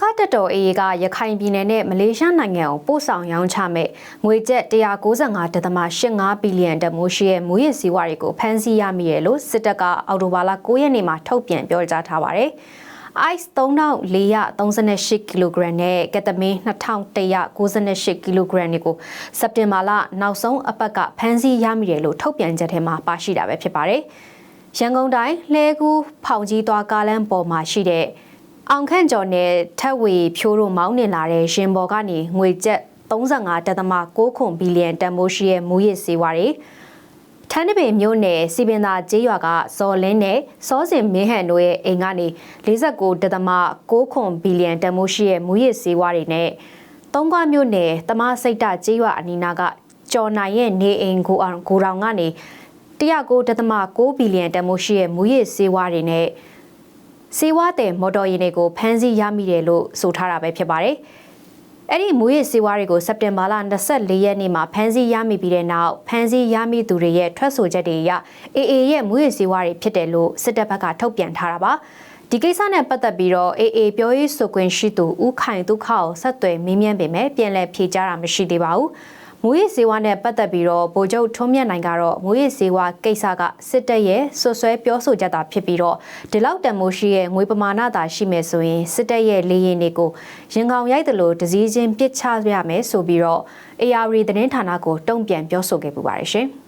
ခါတက်တော်အေးကရခိုင်ပြည်နယ်နဲ့မလေးရှားနိုင်ငံကိုပို့ဆောင်ရောင်းချမဲ့ငွေကျပ်195.85ဘီလီယံတန်မိုးရှိရဲ့မူရစ်စီးပွားတွေကိုဖမ်းဆီးရမိရလို့စစ်တပ်ကအော်တိုဘာလ9ရက်နေ့မှာထုတ်ပြန်ပြောကြားထားပါတယ်။ ice 3438ကီလိုဂရမ်နဲ့ကက်တမင်း2198ကီလိုဂရမ်တွေကိုစက်တင်ဘာလနောက်ဆုံးအပတ်ကဖမ်းဆီးရမိတယ်လို့ထုတ်ပြန်ချက်ထဲမှာပါရှိတာပဲဖြစ်ပါတယ်။ရန်ကုန်တိုင်းလှဲကူးဖောင်ကြီးသွားကားလမ်းပေါ်မှာရှိတဲ့ အောင်ခန့်ကျော်နဲ့ထက်ဝေဖြိုးတို့မောင်းနှင်လာတဲ့ရှင်ဘော်ကနေငွေကျပ်35.6ခွန်ဘီလီယံတန်ဖိုးရှိရဲ့မူရစ်စေဝါတွေထန်းတပင်မြို့နယ်စီပင်သာကျေးရွာကစော်လင်းနဲ့စောစင်မင်းဟန်တို့ရဲ့အိမ်ကနေ49.6ခွန်ဘီလီယံတန်ဖိုးရှိရဲ့မူရစ်စေဝါတွေနဲ့သုံးခွမြို့နယ်တမစိတ်တကျေးရွာအနီးနားကကျော်နိုင်ရဲ့နေအိမ်ကိုအောင်ကိုတောင်ကနေ109.6ဘီလီယံတန်ဖိုးရှိရဲ့မူရစ်စေဝါတွေနဲ့ စေဝါတဲ့မော်တော်ယာဉ်တွေကိုဖမ်းဆီးရမိတယ်လို့ဆိုထားတာပဲဖြစ်ပါတယ်။အဲ့ဒီမူရစ်စေဝါတွေကိုစက်တင်ဘာလ24ရက်နေ့မှာဖမ်းဆီးရမိပြီးတဲ့နောက်ဖမ်းဆီးရမိသူတွေရဲ့ထွက်ဆိုချက်တွေအရအေအေရဲ့မူရစ်စေဝါတွေဖြစ်တယ်လို့စစ်တပ်ဘက်ကထုတ်ပြန်ထားတာပါ။ဒီကိစ္စနဲ့ပတ်သက်ပြီးတော့အေအေပြောရေးဆိုခွင့်ရှိသူဦးခိုင်ဒုက္ခကိုဆက်သွယ်မင်းမြန်းပေမဲ့ပြန်လည်ဖြေကြားတာမရှိသေးပါဘူး။ မူရစ်စေဝါနဲ့ပတ်သက်ပြီးတော့ဗိုလ်ချုပ်ထွန်းမြတ်နိုင်ကတော့မူရစ်စေဝါကိစ္စကစစ်တပ်ရဲ့ဆွဆွဲပြောဆိုကြတာဖြစ်ပြီးတော့ဒီလောက်တန်မိုးရှိရဲ့ငွေပမာဏသာရှိမယ်ဆိုရင်စစ်တပ်ရဲ့လေရင်တွေကိုရင်ကောင်ရိုက်တယ်လို့တစည်းချင်းပစ်ချရမယ်ဆိုပြီးတော့ AR သတင်းဌာနကိုတုံ့ပြန်ပြောဆိုခဲ့ပူပါတယ်ရှင်။